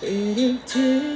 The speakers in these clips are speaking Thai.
Did it too?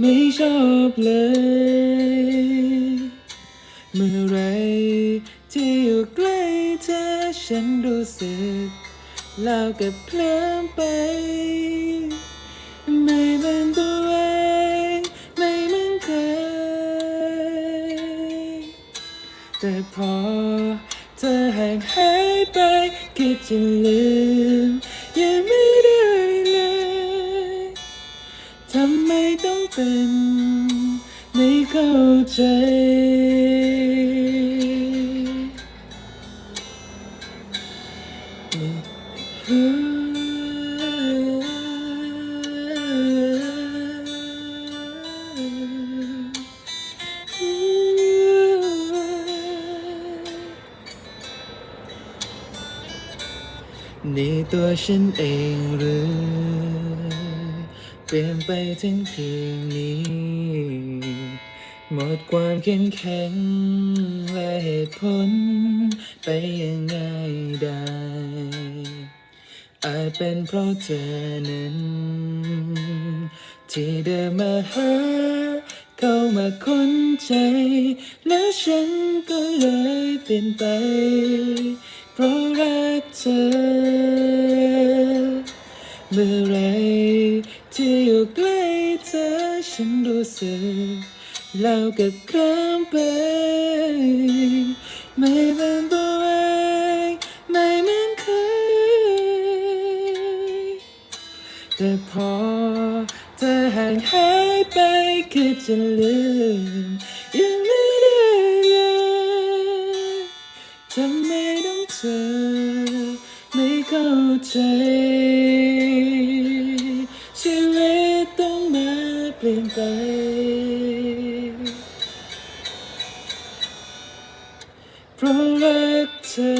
ไม่ชอบเลย เมื่อไรที่อยู่ใกล้เธอฉันรู้สึกแล้วกับเพลิมไป ไม่เป็นตัวเองไม่เหมือนเคยแต่พอเธอห่างหายไปคิดจะลืม ทำไมต้องเป็นไม่เข้าใจนี่ตัวฉันเองหรือ เปลี่ยนไปถึงเพียงนี้ หมดความเข้มแข็งและเหตุผล ไปยังไงได้ อาจเป็นเพราะเธอนั้น ที่เดินมาหาเข้ามาค้นใจ แล้วฉันก็เลยเปลี่ยนไป เพราะรักเธอ เมื่อไรที่อยู่ใกล้เธอฉันรู้สึกแล้วกับคำไป ไม่เป็นตัวเองไม่เหมือนเคยแต่พอเธอห่างหายไปคือจะลืมยังไม่ได้เลยทำไมต้องเธอไม่เข้าใจ เปลี่ยนไป เพราะรักเธอ